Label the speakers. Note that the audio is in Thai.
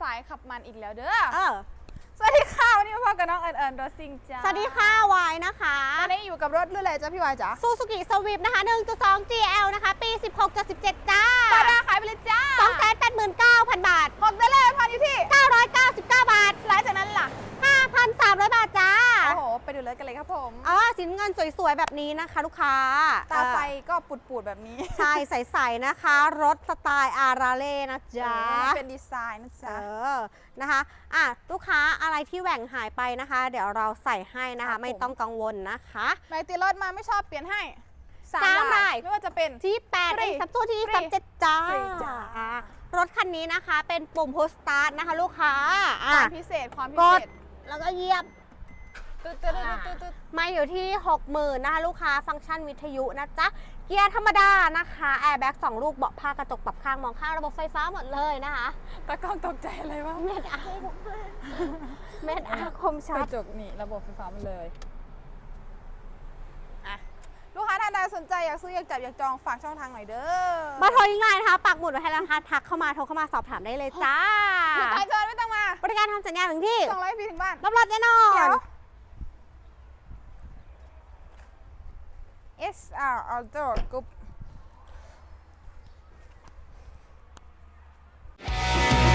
Speaker 1: สายขับมันอีกแล้วเด้อ
Speaker 2: เออ
Speaker 1: สวัสดีค่ะวันนี้มาพบกับน้องเอิญเอิญรถซิงจ้า
Speaker 2: สวัสดีค่ะวายนะคะ
Speaker 1: วันนี้อยู่กับรถรุ่นอะไรจ้าพี่วายจ๋า
Speaker 2: ซูซูกิสวิฟนะคะ 1.2 GL นะคะ ปี 16กับ17 จ้า
Speaker 1: ปาด้าขายไปเลยจ้า
Speaker 2: 289,000 บาท
Speaker 1: บอกได้เลยพันอยู่ที่
Speaker 2: 999 บาท
Speaker 1: หลังจากนั้นล่ะ
Speaker 2: 5,300 บาทจ้า
Speaker 1: โอ้โห ไปดูรถกันเลยครับผม
Speaker 2: อ๋อสินเงินสวยๆ แบบนี้นะคะ ลูกค้า
Speaker 1: ตาไฟ
Speaker 2: เออ
Speaker 1: ก็ปูดๆ แบบนี้
Speaker 2: ใช่ใสๆนะคะ รถสไตล์อาราเล่นะจ๊ะ
Speaker 1: เออมันเป็นดีไซน์นะ
Speaker 2: เอ
Speaker 1: จ๊ะ
Speaker 2: อนะคะอะลูกค้าอะไรที่แหว่งหายไปนะคะ เดี๋ยวเราใส่ให้นะ
Speaker 1: ครั
Speaker 2: คะ
Speaker 1: บผม
Speaker 2: ไม่ต้องกังวลนะคะ
Speaker 1: ไหนตีรถมาไม่ชอบเปลี่ยนให้สาม
Speaker 2: สาม
Speaker 1: ลาย
Speaker 2: ลาย
Speaker 1: ไม่ว่าจะเป็น
Speaker 2: ที่8
Speaker 1: ฟรี
Speaker 2: ไอ้ซับซูที่
Speaker 1: ฟรี
Speaker 2: 37จ้า
Speaker 1: ฟรีจ้า
Speaker 2: อะรถคันนี้นะคะ เป็นปุ่ม push start นะคะ ลูกค้า
Speaker 1: ค
Speaker 2: อะ
Speaker 1: วามพิเศษความพิ
Speaker 2: ก
Speaker 1: เศ
Speaker 2: ด
Speaker 1: ษ
Speaker 2: แล้วก็เหยียบ
Speaker 1: ตึ๊ดตึ๊ดตึ๊ดตึ๊ดตึ๊ด
Speaker 2: มาอยู่ที่ 60,000นะคะลูกค้าฟังก์ชันวิทยุนะจ๊ะ เกียร์ธรรมดานะคะแอร์แบ็กสองลูกเบาะผ้ากระจกปรับข้างมองข้างระบบไฟฟ้าหมดเลยนะคะ
Speaker 1: ตะกล้องตกใจอะไรวะ
Speaker 2: เม็ดอาเม็ดอาคมชัด
Speaker 1: ระจกนี่ระบบไฟฟ้ามันเลยอะลูกค้าท่านใดสนใจอยากซื้ออยากจับอยากจองฝากช่องทางหน่อยเด้อ
Speaker 2: เบอร์โทรยังไงนะคะปักหมุดไว้ให้แล้วนะคะทักเข้ามาโทรเข้ามาสอบถามได้เลยจ้า
Speaker 1: ถึงใครเชิญไม่ต้องมา
Speaker 2: บริการทำสัญญาถึงที่
Speaker 1: ส่งร้อยพีถึงบ้าน
Speaker 2: รับรถแน่นอ
Speaker 1: เดี๋ย
Speaker 2: น
Speaker 1: ว Yes, uh, although good.